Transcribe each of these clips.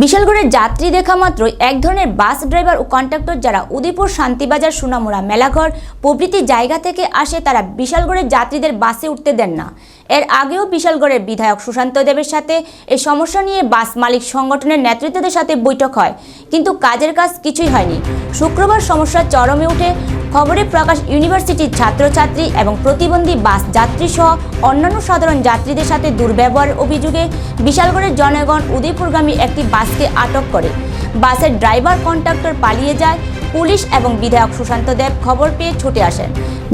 বিশালগড়ের যাত্রী দেখা মাত্রই এক ধরনের বাস ড্রাইভার ও কন্ট্রাক্টর যারা উদয়পুর শান্তিবাজার, সোনামুড়া, মেলাঘর প্রভৃতি জায়গা থেকে আসে তারা বিশালগড়ের যাত্রীদের বাসে উঠতে দেন না। এর আগেও বিশালগড়ের বিধায়ক সুশান্ত দেবের সাথে এই সমস্যা নিয়ে বাস মালিক সংগঠনের নেতৃত্বদের সাথে বৈঠক হয়, কিন্তু কাজের কাজ কিছুই হয়নি। শুক্রবার সমস্যা চরমে উঠে খবরে প্রকাশ ইউনিভার্সিটির ছাত্রছাত্রী এবং প্রতিবন্ধী বাস যাত্রী সহ অন্যান্য সাধারণ যাত্রীদের সাথে দুর্ব্যবহারের অভিযোগে বিশালগড়ের জনগণ উদয়পুরগামী একটি বাসকে আটক করে। বাসের ড্রাইভার কন্ট্রাক্টর পালিয়ে যায়। পুলিশ এবং বিধায়ক সুশান্ত দেব খবর পেয়ে ছুটে আসেন।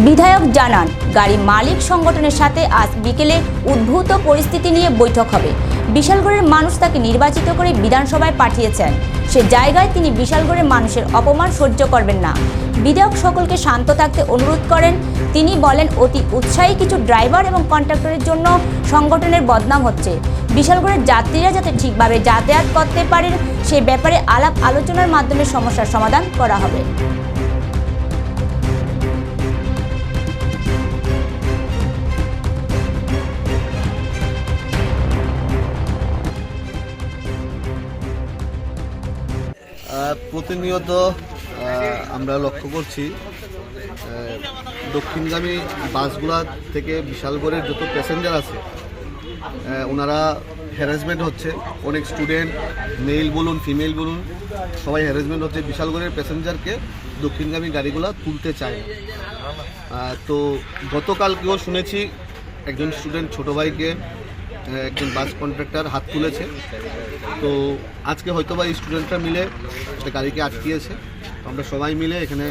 বিধায়ক জানান গাড়ি মালিক সংগঠনের সাথে আজ বিকেলে উদ্ভূত পরিস্থিতি নিয়ে বৈঠক হবে। বিশালগড়ের মানুষ তাকে নির্বাচিত করে বিধানসভায় পাঠিয়েছেন। সে জায়গায় তিনি বিশালগড়ের মানুষের অপমান সহ্য করবেন না। বিধায়ক সকলকে শান্ত থাকতে অনুরোধ করেন। তিনি বলেন, অতি উৎসাহী কিছু ড্রাইভার এবং কন্ট্রাক্টরের জন্য সংগঠনের বদনাম হচ্ছে। বিশালগড়ের যাত্রীরা যাতে ঠিকভাবে যাতায়াত করতে পারেন, সে ব্যাপারে আলাপ আলোচনার মাধ্যমে সমস্যার সমাধান করা হবে। প্রতিনিয়ত আমরা লক্ষ্য করছি দক্ষিণগামী বাসগুলা থেকে বিশাল বিশালগড়ের যত প্যাসেঞ্জার আছে ওনারা হ্যারাসমেন্ট হচ্ছে। অনেক স্টুডেন্ট মেল বলুন ফিমেল বলুন, সবাই হ্যারাসমেন্ট হচ্ছে। বিশালগড়ের প্যাসেঞ্জারকে দক্ষিণগামী গাড়িগুলা তুলতে চায় তো গতকালকেও শুনেছি, একজন স্টুডেন্ট ছোট ভাইকে একজন বাস কন্ট্রাক্টর হাত তুলেছে। তো আজকে হয়তো বা স্টুডেন্টরা মিলে গাড়িকে আটকিয়েছে। আমরা সবাই মিলে এখানে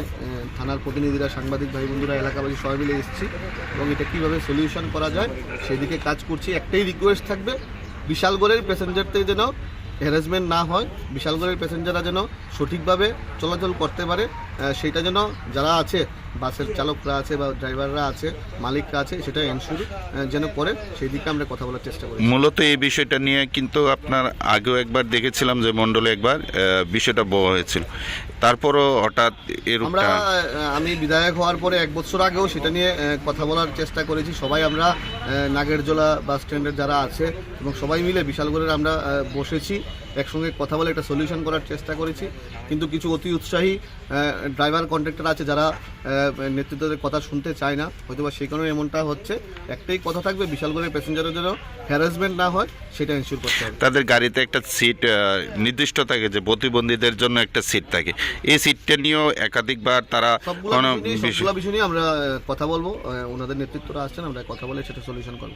থানার প্রতিনিধিরা, সাংবাদিক ভাই বন্ধুরা, এলাকাবাসী সবাই মিলে এসেছি এবং এটা কীভাবে সলিউশন করা যায় সেদিকে কাজ করছি। একটাই রিকোয়েস্ট থাকবে, বিশালগড়ের প্যাসেঞ্জারদের যেন হ্যারাসমেন্ট না হয়, বিশালগড়ের প্যাসেঞ্জাররা যেন সঠিকভাবে চলাচল করতে পারে। সেটা যেন যারা আছে বাসের চালকরা আছে বা ড্রাইভাররা আছে মালিকরা আছে সেটা এনশিওর যেন করে। সেই দিকে আমরা কথা বলার চেষ্টা করি মূলত এই বিষয়টা নিয়ে কিন্তু আপনার আগেও একবার দেখেছিলাম যে মণ্ডলে একবার বিষয়টা বড় হয়েছিল। তারপরও হঠাৎ আমরা আমি বিধায়ক হওয়ার পরে এক বছর আগেও সেটা নিয়ে কথা বলার চেষ্টা করেছি। সবাই আমরা নাগেরজোলা বাস স্ট্যান্ডের যারা আছে এবং সবাই মিলে বিশালগড়ের আমরা বসেছি। একসঙ্গে কথা বলে একটা সলিউশন করার চেষ্টা করেছি। কিন্তু কিছু অতি উৎসাহী ড্রাইভার কন্ট্রাক্টর আছে যারা নেতৃত্বদের কথা শুনতে চায় না হয়তো বা সেই কারণে এমনটা হচ্ছে। একটাই কথা থাকবে বিশালগড়ের প্যাসেঞ্জারের যেন হ্যারাসমেন্ট না হয় সেটা এনশিওর করতে হবে। তাদের গাড়িতে একটা সিট নির্দিষ্ট থাকে যে প্রতিবন্ধীদের জন্য একটা সিট থাকে। এই সিটটা নিয়েও একাধিকবার তারা কোনো বিষয় নিয়ে- আমরা কথা বলব। ওনাদের নেতৃত্বরা আসছেন আমরা কথা বলে সেটা সলিউশন করব।